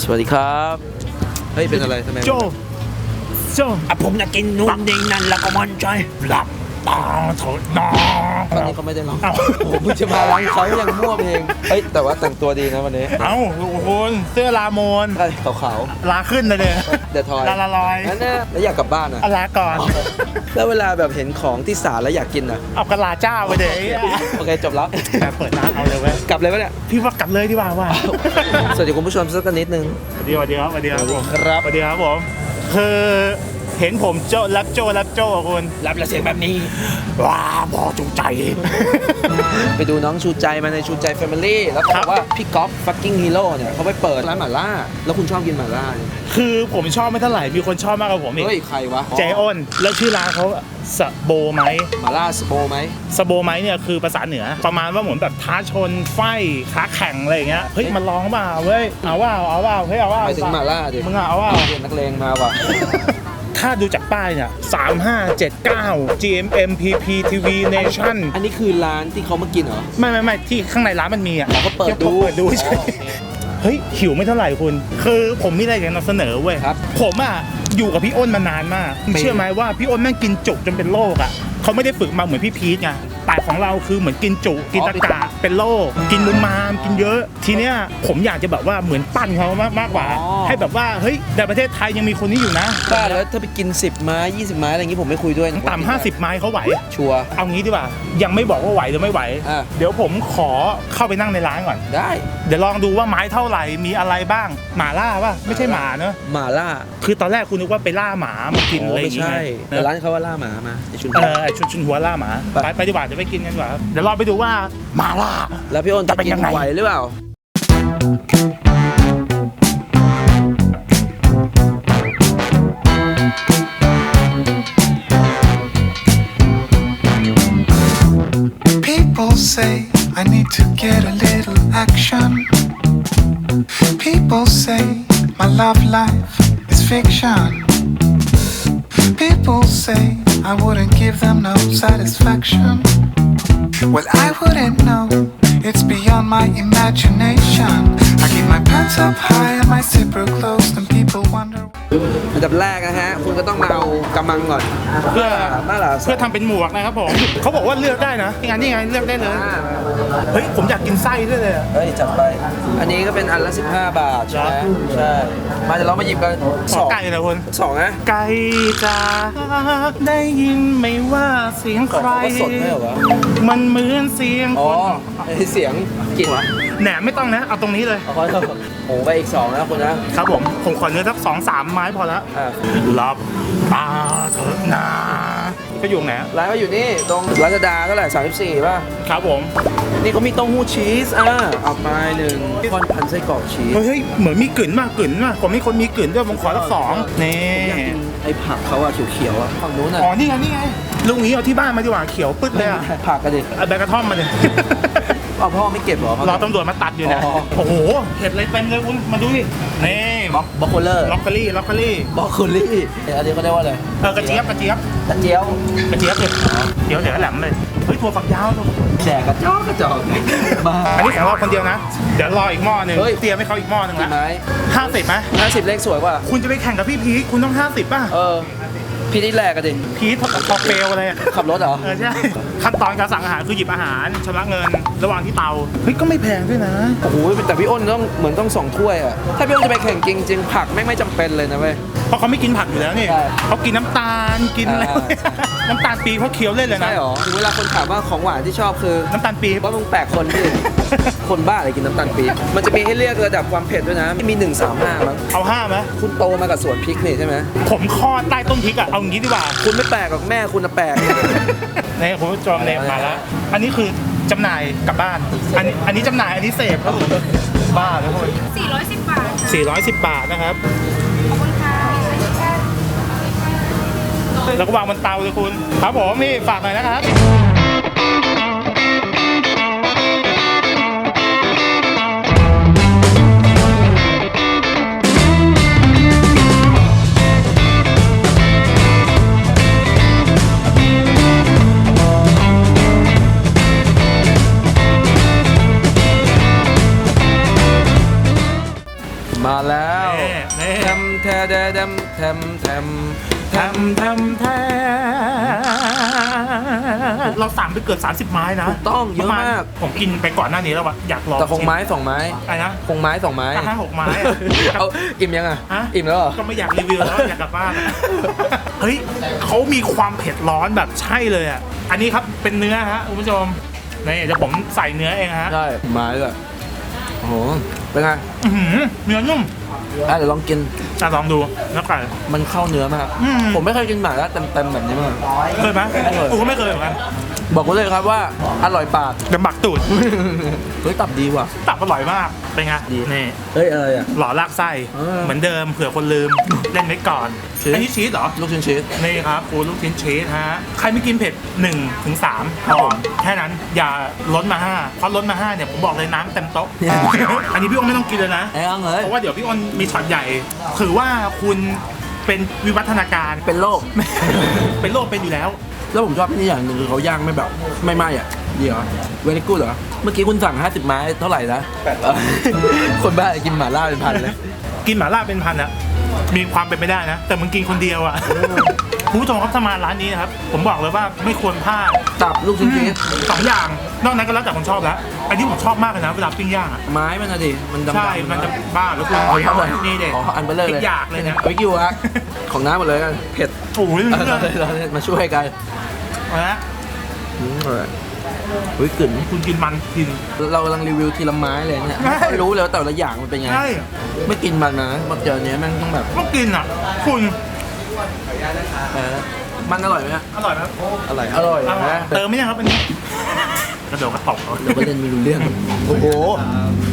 สวัสดีครับ เฮ้ย เป็นอะไรทำไมโจ โจอะผมจะกินนู่นนี่นั่นแล้วก็มันใจหลับตาเถิดนะตอนนี้เขาไม่ได้ร้องเอ้าโอ้โหเพิ่งจะมาร้องเขายังมั่วเพลงเฮ้ย แต่ว่าแต่งตัวดีนะวันนี้ เอ้าคุณเสื้อลาโมนใช่ขาวลาขึ้นเลยเลยๆเดอะทอยลาละลอยนั่นน่ะแล้วอยากกลับบ้านอะเอาลาก่อน แล้วเวลาแบบเห็นของที่สารแล้วอยากกินอะ เอากระลาเจ้าไปเลยโอเคจบแล้วแต่เปิดร้านเอาเลยเว้ย กลับเลยปะเนี่ยพี่ว่ากลับเลยดีกว่าว่าสวัสดีคุณผู้ชมสักนิดนึงสวัสดีสวัสดีครับสวัสดีครับผมครับสวัสดีครับผมคือ เห็นผมโจแรปโจแรปโจอะคุณรับแล้วเสียงแบบนี้ ว้าบอจุใจ ไปดูน้องชูใจมาในชูใจแฟมิลี่แล้วเขาบอกว่าพี่ก๊อฟฟักกิ้งฮีโร่เนี่ยเขาไปเปิดร้านหม่าล่า แล้วคุณชอบกินหม่าล่าเนี่ยคือผมชอบไม่เท่าไหร่มีคนชอบมากกว่าผมอีกเฮ้ยใครวะเจอ้นแล้วชื่อร้านเขาสโบไหมหม่าล่าสโปไหมสโบไหมเนี่ยคือภาษาเหนือ ประมาณว่าเหมือนแบบท้าชนไฟค้าแข่งอะไรอย่างเงี้ยเฮ้ยมันลองเปล่าเว้ยเอาว่าเอาว่าเฮ้ยเอาว่าไปถึงหม่าล่าดิมึงอะเอาว่าเรียนนักเลงมาว่ะ ถ้าดูจากป้ายเนี่ย3579 GMM PP TV Nation อันนี้คือร้านที่เขามากินเหรอ ไม่ไม่ไม่ที่ข้างในร้านมันมีอะอ๋อเขาเปิดดู เปิดดูใช่อ๋อโอเคเฮ้ย หิวไม่เท่าไหร่คุณ คือผมมีอะไรอยากนำเสนอเว้ยครับ ผมอะอยู่กับพี่อ้นมานานมากคุณเชื่อไหมว่าพี่อ้นแม่งกินจุจนเป็นโรคอะเขาไม่ได้ฝึกมาเหมือนพี่พีทไงแต่ของเราคือเหมือนกินจุกินตะกะ เป็นโรคกินมุมมามกินเยอะ ทีเนี้ยผมอยากจะแบบว่าเหมือนปั้นเขามากมากกว่าให้แบบว่าเฮ้ยในประเทศไทยยังมีคนนี้อยู่นะบ้าแล้วถ้าไปกิน 10 ไม้ 20 ไม้อะไรอย่างงี้ผมไม่คุยด้วยต่ำห้าสิบไม้เขาไหว ชัวร์ เอางี้ดีกว่ายังไม่บอกว่าไหวหรือไม่ไหว อะ เดี๋ยวผมขอเข้าไปนั่งในร้านก่อน ได้เดี๋ยวลองดูว่าไม้เท่าไหร่มีอะไรบ้าง หมาล่าป่ะไม่ใช่หมาเนอะหม่าล่าคือตอนแรกคุณนึกว่าไปล่าหมามากินอ๋อะอไรอไม่ย่างเงี้ใช่ยแต่ร้านเขาว่าล่าหมามาในชุน เออไอชุดชุนหัวล่าหมาไป ไปไปดีกว่าเดี๋ยวไปกินกันดีกว่าครับเดี๋ยวรอไปดูว่าหมาล่าแล้วพี่อ้นจะจะเป็นกินยังไงไหวหรือเปล่า People say I need to get a little action. People say my love life is fiction. People say I wouldn't give them no satisfaction. Well, I wouldn't know. It's beyond my imagination. I keep my pants up high and my zipper closed, and people wonder. อันดับแรกนะฮะ คุณก็ต้องมาเอากำมังก่อนเพื่อบ้าเหรอเพื่อทำเป็นหมวกนะครับผม เขาบอกว่าเลือกได้นะนี่ไงนี่ไงเลือกได้เลยอ่าเฮ้ย ผมอยากกินไส้ด้วยเลยอะเฮ้ย จัดไป อันนี้ก็เป็นอันละ 15 บาท ใช่ไหมใช่ มาเดี๋ยวเรามาหยิบกันขสอองไก่เลยคุณสองนะไก่จ้าได้ยินไหมว่าเสียงสองใครเขาก็สดไม่เหรอวะมันเหมือนเสียงอ๋อคนไอ้เสียงกลิ่น แหนมไม่ต้องนะ เอาตรงนี้เลย เอาเขาโอ้โหไปอีกสองนะคุณนะครับผม ผมขอเนื้อสักสองสามไม้พอแล้วอ่าหลับตาเถอะนะก็อยู่ไหนร้านก็อยู่นี่ตรงรัชดาเท่าไหร่34ป่ะ ครับผม นี่เขามีเต้าหู้ชีสอ่าเอาไปหนึ่งคอนพันไส้กรอกชีสเฮ้ยเฮ้ย เหมือนมีกลิ่นมากกลิ่นมากผมมีคนมีกลิ่นด้วยผมขอสักสองนี่ อยากกินไอ้ผักเขาอะเขียวๆอะฝั่งนู้นอะอ๋อ นี่ไง นี่ไง ลุงนี้เอาที่บ้านมาดีกว่า เขียวปึ๊ดเลยอะผักกันดิเอาใบกระท่อมมาดิ เอาพ่อไม่เก็บเหรอ รอตำรวจมาตัดอยู่เนี่ยอ๋อ โอ้โห เห็ดเลยเต็มเลยคุณมาดูดิ นี่บล็อกบล็อกโคเลอร์ล็อกเกอรี่ล็อกเกอรี่ บล็อกโคลี่อันนี้เขาเรียกว่าอะไรเออกระเจี๊ยบกระเจี๊ยบกระเจียวกระเจี๊ยบเลยเดี๋ยวเดี๋ยวแหลมเลย เฮ้ยถั่วฝักยาวถั่วฝักแจกกระจอกกระจอกมา อันนี้ของเราคนเดียวนะ เดี๋ยวรออีกหม้อหนึ่งเฮ้ย เตรียมให้เขาอีกหม้อหนึ่งกี่ละไม้ห้าสิบไหมห้าสิบเลขสวยกว่า คุณจะไปแข่งกับพี่พีทคุณต้องห้าสิบป่ะ เออ พี่นี่แรกกันดิพีทพอเฟลอะไรอะขับรถเหรอ เออใช่ขั้นตอนการสั่งอาหารคือหยิบอาหารชำระเงินระหว่างที่เตาเฮ้ยก็ไม่แพงด้วยนะ โอ้โหแต่พี่อ้นต้องเหมือนต้องสองถ้วยอะถ้าพี่อ้นจะไปแข่งจริงๆผักแม่งไม่จำเป็นเลยนะเว้ยเพราะเขาไม่กินผักอยู่แล้วนี่ใช่ เขากินน้ำตาลกินอะไร อ่า น้ำตาลปี๊บเขาเคี้ยวเล่นเลยนะ ใช่หรอถึงเวลาคนถามว่าของหวานที่ชอบคือน้ำตาลปี๊บ ว่ามึงแปลกคนพี่ คนบ้าอะไรกินน้ำตาลปี๊บมันจะมีให้เลือกระดับความเผ็ดด้วยนะ มี1 3 5มั้งเอาห้าไหมคุณโตมากับสวนพริกนี่ใช่ไหมผมคลอดใต้ต้นพริกอะเอางี้ดีกว่า คุณไม่แปลกหรอกแม่คุณน่ะแปลก นี่คุณผู้ชมเนี่ยมาแล้ว อันนี้คือจำหน่ายกลับบ้าน อันนี้อันนี้จำหน่ายอันนี้เสพครับผมบ้าแล้วคุณ410 บาทค่ะ410 บาทนะครับ แล้วก็วางบนเตาเลยคุณ ครับผมพี่ฝากหน่อยนะครับ ไปเกือบ 30 ไม้นะถูกต้องเยอะมากผมกินไปก่อนหน้านี้แล้วอะอยากลองแต่คงไม้สองไม้อะไรนะคงไม้สองไม้ ห้าหกไม้อะ เอาอิ่มยังอะ ฮะ อิ่มแล้วเหรอ ก็ไม่อยากรีวิวแล้ว อยากกลับบ้านอะเฮ้ยเขามีความเผ็ดร้อนแบบใช่เลยอะ อันนี้ครับเป็นเนื้อฮะคุณผู้ชมนี่เดี๋ยวผมใส่เนื้อเองฮะใช่ไม้ด้วยโอ้โหเป็นไง อื้อหือเนื้อนุ่ม อะเดี๋ยวลองกินจะลองดูแล้วไก่ มันเข้าเนื้อมาก อืม ผมไม่เคยกินหมาล่าเต็มๆแบบนี้มาก่อน เคยไหมไม่เคย กูก็ไม่เคยเหมือนกันบอกไว้เลยครับว่าอร่อยปาก เดี๋ยวหมักตูด เฮ้ยตับดีว่ะ ตับอร่อยมาก เป็นไงดี นี่ เฮ้ยอะไรอะ หล่อลากไส้ เออเหมือนเดิมเผื่อคนลืม เล่นไว้ก่อน ชีส อันนี้ชีสเหรอ ลูกชิ้นชีส นี่ครับปูลูกชิ้นชีสฮะ ใครไม่กินเผ็ด1ถึง3ครับพผอมแค่นั้นอย่าล้นมา5เพราะล้นมา5เนี่ยผมบอกเลยน้ำเต็มโต๊ะเนี่ยอันนี้พี่อ้นไม่ต้องกินเลยนะ ไอ้อังเอ้ยเพราะว่าเดี๋ยวพี่อ้นมีช็อตใหญ่ ถือว่าคุณเป็นวิวัฒนาการ เป็นโรค เป็นโรคเป็นอยู่แล้ว แล้วผมชอบที่นี่อย่างหนึ่งคือเขาย่างไม่แบบไม่ไหม้อะดีเหรอเวลิกูดเหรอ เมื่อกี้คุณสั่ง 50 ไม้เท่าไหร่นะเออคนบ้ากินหม่าล่าเป็นพันเลย กินหม่าล่าเป็นพันอะมีความเป็นไปได้นะ แต่มึงกินคนเดียวอะคุณผู้ชมครับถ้ามาร้านนี้นะครับ ผมบอกเลยว่าไม่ควรพลาดตับลูกชิ้นชีสสองอย่าง นอกนั้นก็แล้วแต่คนชอบแล้วอันนี้ผมชอบมากเลยนะเวลาปิ้งย่างอะไม้มันนะดิ มันดำๆใช่มันจะบ้าแล้วคุณเอาครับผมนี่เด็อ๋ออันเบลเลอร์พเลริยกหยากเลยนะวิกิวฮะของน้ำหมดเลยกันเผ็ดโอ้ยเออเราเลยเราเลยมาช่วยกันเอาละอืมอร่อยเฮ้ยกลิ่นคุณกินมันกิน เรากำลังรีวิวทีละไม้เลยเนี่ยใช่ ไม่รู้เลยว่าแต่ละอย่างมันเป็นไง ใช่ไม่กินมันนะมาเจอเนี้ยแม่งต้องแบบต้องกินอะ คุณเออมันอร่อยไหมฮะอร่อยไหมอร่อยอร่อยนะเติมไหมยังครับอันนี้ กระโดดกระตกเอาเดี๋ยวก็เล่นไม่รู้เรื่อง โอ้โห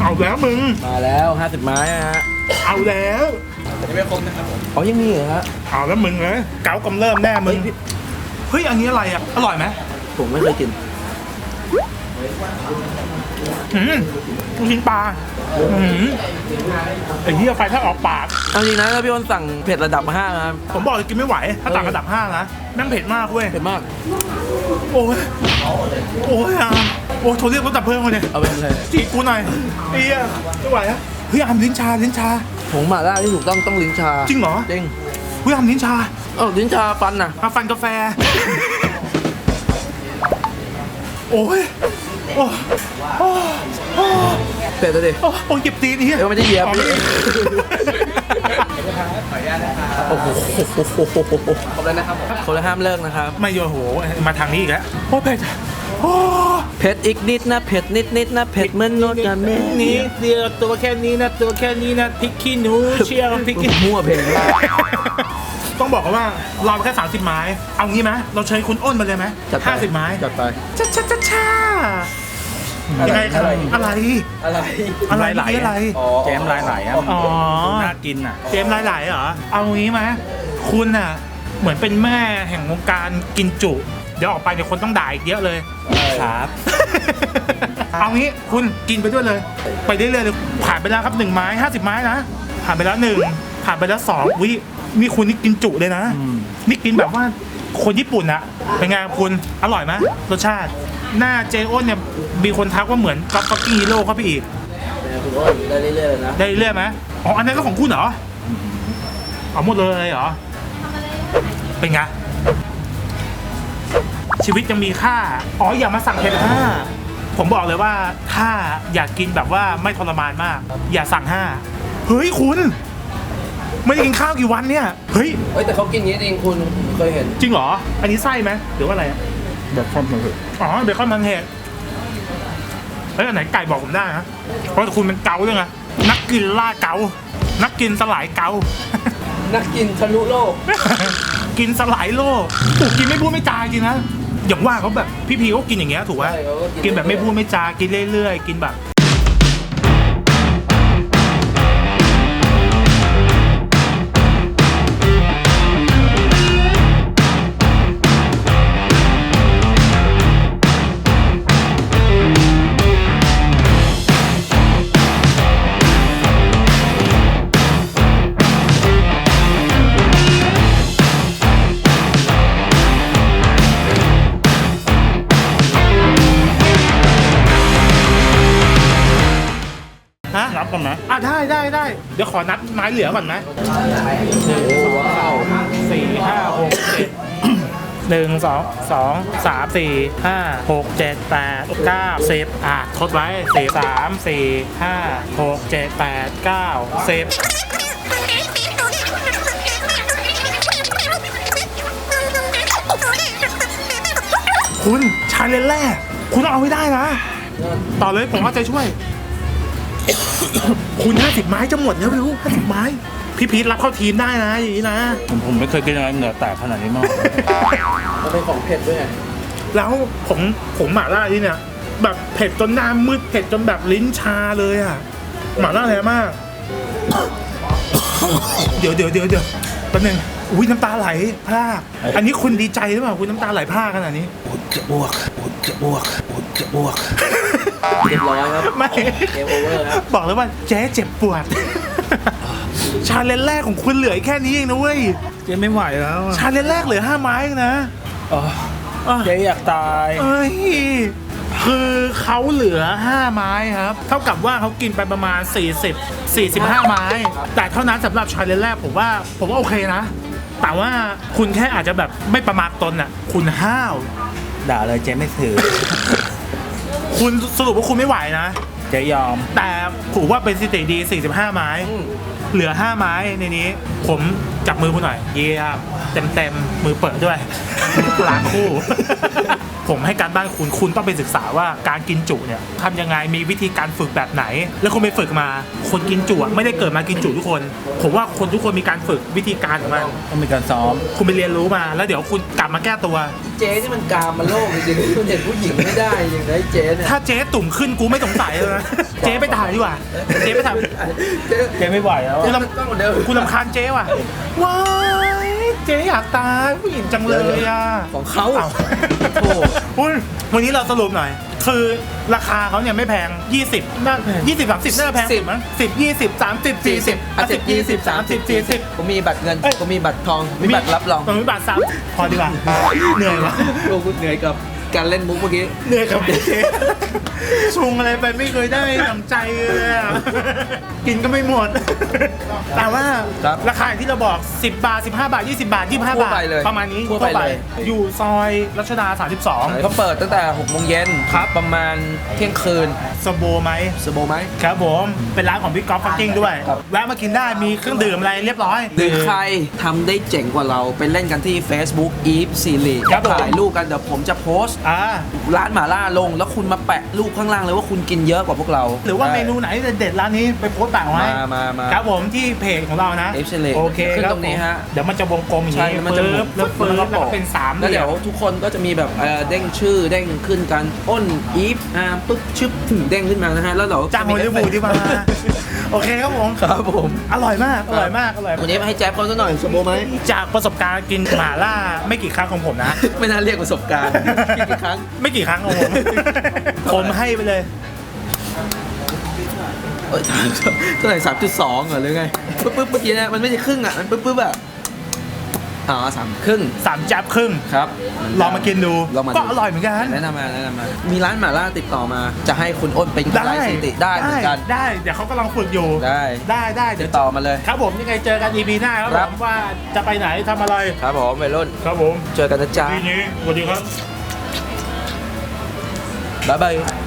เอาแล้วมึง มาแล้ว 50 ไม้นะฮะเอาแล้วอ๋อยังมีเหรอฮะ เอาแล้วมึงเลยเกากำเริ่มแน่มึงเฮ้ย อันนี้อะไรอะ อร่อยไหมผมไม่เคยกินอืมลูกชิ้นปลาอืมไอ้เหี้ยไฟถ้าออกปาก เอาจริงนะถ้าพี่อ้นสั่งเผ็ดระดับ5นะครับผมบอกเลยกินไม่ไหว ถ้าต่างระดับห้านะ แม่งเผ็ดมากเว้ยเผ็ดมาก โอ้ยโอ้ยอะโอ้ยโทรเรียกรถดับเพลิงมาเนี่ยเอาไปเลยจีบกูหน่อยไอ้เหี้ยไม่ไหวอะเฮ้ยอามลิ้นชาลิ้นชา ผงหม่าล่าที่ถูกต้องต้องลิ้นชาจริงเหรอ จริงเฮ้ยอามลิ้นชาเออลิ้นชาฟันน่ะมาฟันกาแฟ โอ้ยโอ้ยโอ้ยโอ้ยเผ็ดเลยดิโอ้ยโอ้ยเจ็บตีนนี่เดี๋ยวไม่ได้เหยียบอ๋อ ไม่ได้โอ้โหขอบเลยนะครับคนละห้ามเลิกนะครับ ไม่โยโหมาทางนี้อีกแล้วโอ้ยเผ็ดโอ้ยเผ็ดอีกนิดนะเผ็ดนิดนิดนะเผ็ดเหมือนนวดกันแม่นี่เดียวตัวแค่นี้นะตัวแค่นี้นะพริกขี้หนูเชียวพริกขี้มั่วเพลงมากต้องบอกว่าเราแค่ 30 ไม้ เอางี้ไหมเราเชิญคุณอ้นมาเลยไหมจัดไป ห้าสิบไม้จัดไป ช้าช้าช้าช้า ยังไงครับอะไร อะไร อะไร อะไรอะไรอะไรแจมลายไหลอะอ๋อ น่ากินอะ เจมส์หลายๆเหรอ เอางี้ไหมคุณน่ะ เหมือนเป็นแม่แห่งวงการกินจุ เดี๋ยวออกไปเดี๋ยวคนต้องด่าอีกเยอะเลย ครับ เอางี้คุณกินไปด้วยเลย ไปเรื่อยๆเลยผ่านไปแล้วครับหนึ่งไม้ห้าสิบไม้นะผ่านไปแล้วหนึ่งผ่านไปแล้วสองวินี่คุณนี่กินจุเลยนะนี่กินแบบว่า คนญี่ปุ่นอะเป็นไงคุณอร่อยไหมรสชาติ หน้าเจอ้นเนี่ยมีคนทักว่าเหมือนก๊อฟฟักกิ้งฮีโร่เข้าไปอีกคุณโอ้ยได้เรื่อยๆเลยนะ ได้เรื่อยไหมอ๋อ อันนั้นก็ของคุณเหรอเอาหมดเลยเหรอ เป็นไง ชีวิตยังมีค่า อ๋อ อย่ามาสั่งเผ็ดห้า ผมบอกเลยว่าถ้าอยากกินแบบว่าไม่ทรมานมาก อย่าสั่งห้า เฮ้ยคุณ ไม่ได้กินข้าวกี่วันเนี่ย เฮ้ย เฮ้ยแต่เขากินอย่างนี้จริงคุณเคยเห็น จริงเหรอ อันนี้ไส้ไหมหรือว่าอะไรอะแบบความรู้สึกอ๋อเบคอนมันเห็ดเฮ้ยอันไหนไก่บอกผมได้นะ เพราะคุณเป็นเกาด้วยไงนักกินล่าเกา นักกินสลายเกา นักกินทะลุโลก กินสลายโลกถูกกินไม่พูดไม่จากินนะอย่างว่าเขาแบบพี่พีเขากินอย่างเงี้ยถูกไหมใช่เขาก็กินกินแบบไม่พูดไม่จากินเรื่อยๆ กินแบบ เดี๋ยวขอนัดไม้เหลือก่อนนะหนึ่งสองสามสี่ห้าหกเจ็ดหนึ่งสองสองสามสี่ห้าหกเจ็ดแปดเก้าสิบอะทดไว้สี่สามสี่ห้าหกเจ็ดแปดเก้าสิบคุณชาเลนจ์แรก คุณต้องเอาให้ได้นะ ต่อเลยผมเอาใจช่วย คุณ50 ไม้จะหมดแล้วเร็ว50 ไม้ พี่พีทรับเข้าทีมได้นะอย่างนี้นะ ผมผมไม่เคยกินอะไรเหงื่อแตกขนาดนี้มาก่อนมันเป็นของเผ็ดด้วยไงแล้วผมผมหม่าล่าที่เนี่ยแบบเผ็ดจนหน้ามืดเผ็ดจนแบบลิ้นชาเลยอะหม่าล่าแรงมาก เดี๋ยวเดี๋ยวเดี๋ยวเดี๋ยวแป๊บนึงอุ้ยน้ำตาไหลพรากอันนี้คุณดีใจหรือเปล่าคุณน้ำตาไหลพรากขนาดนี้อุดจะบวกอุดจะบวกอุดจะบวก เรียบร้อยครับไม่ เกมโอเวอร์ครับบอกเลยว่าเจ๊เจ็บปวด ชาเลนจ์แรกของคุณเหลือแค่นี้เองนะเว้ย เจ๊ไม่ไหวแล้วอะชาเลนจ์แรกเหลือห้าไม้เองนะอ๋ออะเจ๊อยากตาย เอ้ย คือเขาเหลือ 5 ไม้ครับ เท่ากับว่าเขากินไปประมาณ 40 45 ไม้ แต่เท่านั้นสำหรับชาเลนจ์แรกผมว่า ผมว่าโอเคนะ แต่ว่าคุณแค่อาจจะแบบไม่ประมาทตนอะ คุณห้าว ด่าเลยเจ๊ไม่ถือ คุณสรุปว่าคุณไม่ไหวนะ เจ๊ยอม แต่ผมว่าเป็นสถิติดี 45 ไม้ เหลือ 5 ไม้ในนี้ ผมจับมือคุณหน่อย เยี่ยมเต็มเต็มๆมือเปิดด้วยล้างคู่ ผมให้การบ้านคุณคุณต้องไปศึกษาว่าการกินจุเนี่ยทำยังไงมีวิธีการฝึกแบบไหน แล้วคุณไปฝึกมา คนกินจุอะไม่ได้เกิดมากินจุทุกคน ผมว่าคนทุกคนมีการฝึกวิธีการของมันต้องมีการซ้อม คุณไปเรียนรู้มา แล้วเดี๋ยวคุณกลับมาแก้ตัว เจ๊นี่มันกามมันโลกจริงๆมันเห็นผู้หญิงไม่ได้จริงๆนะไอ้เจ๊เนี่ยถ้าเจ๊ตุ่มขึ้นกูไม่สงสัยเลยนะเจ๊ไปถ่ายดีกว่าเจ๊ไปถ่ายเจ๊เจ๊ไม่ไหวแล้วคุณอะลำต้องเหมือนเดิมคุณลำคาญเจ๊ว่ะว้าย เจ๊อยากตายผู้หญิงจังเลยอะของเขาอ้าวโถ่คุณวันนี้เราสรุปหน่อย คือราคาเขาเนี่ยไม่แพง 20น่า20 30น่าจะแพงสุดมั้ง10 20 30 40อะ10 20 30 40 ผมมีบัตรเงินเอ้ยผมมีบัตรทอง มีบัตรรับรองผมมีบัตรสามพอดีกว่าเหนื่อยว่ะโอ้กูเหนื่อยกับ การเล่นมุกเมื่อกี้เหนื่อยกับเจ๊ชงอะไรไปไม่เคยได้ดังใจเลยอะกินก็ไม่หมด แต่ว่าครับ ราคาอย่างที่เราบอก 10 บาท 15 บาท 20 บาท 25 ทั่วบาท ไปเลยประมาณนี้ทั่วไปเลย อยู่ซอยรัชดา32เขาเปิดตั้งแต่6โมงเย็นครับ ประมาณเที่ยงคืนสโบไหม สโบไหม ครับผม เป็นร้านของพี่ก๊อฟฟักกิ้งด้วย ครับ แวะมากินได้มีเครื่องดื่มอะไรเรียบร้อย หรือใครทำได้เจ๋งกว่าเรา ไปเล่นกันที่ Facebook Eve s e r i ครับผม ถ่ายรูปกันเดี๋ยวผมจะโพสต์อ่าร้านหมาล่าลง แล้วคุณมาแปะรูปข้างล่างเลยว่าคุณกินเยอะกว่าพวกเรา หรือว่าเมนูไหนเด็ดๆร้านนี้ไปโพสต์แปะไว้มามามาครับผมที่เพจของเรานะ Eve s e r i โอเคขึ้นครับตรงนี้ผมฮะ เดี๋ยวมันจะวงกลมอย่างใช่นี้มันจะหมุนแล้วฟื้นแล้แล้ววก็ก็เป็นสามแล้วเหลี่เดี๋ยยวมทุกคนก็จะมีแบบเอ่อเด้งชื่อเด้งขึ้นกันอ้นอีฟอาร์มปึ๊บชึบถึงเด้งขึ้นมานะฮะ แล้วเราจ้างฮอลลีวูดดีกว่า โอเคครับผมครับผมอร่อยมากอร่อยมากอร่อยวันนี้ให้แจ๊บเขาซะหน่อยสมโบไหมจากประสบการณ์กินหม่าล่าไม่กี่ครั้งของผมนะ ไม่น่าเรียกประสบการณ์กี่ครั้งไม่กี่ครั้งของผมผมให้ไปเลยเออเท่าไหร่สามจุดสองเหรอหรือไงปึ๊บปึ๊บเมื่อกี้เนี่ยมันไม่ใช่ครึ่งอะมันปึ๊บปึ๊บอะ อ๋อสามครึ่งสามจับครึ่งครับลองมากินดูลองมาดูก็อร่อยเหมือนกันแนะนำมาแนะนำมามีร้านหม่าล่าติดต่อมา จะให้คุณอ้นเป็นไลฟ์สถิติได้เหมือนกันได้เดี๋ยวเขากำลังฝึกอยู่ได้ได้ได้ติเดี๋ยดวต่อมาเลย ครับผมยังไงเจอกัน EP หน้าครับคผรับมว่าจะไปไหนทำอะไรครับผมวัยรุ่นครับผมเจอกันนะจ๊ะทีนี้สวัสดีครับบ๊ายบาย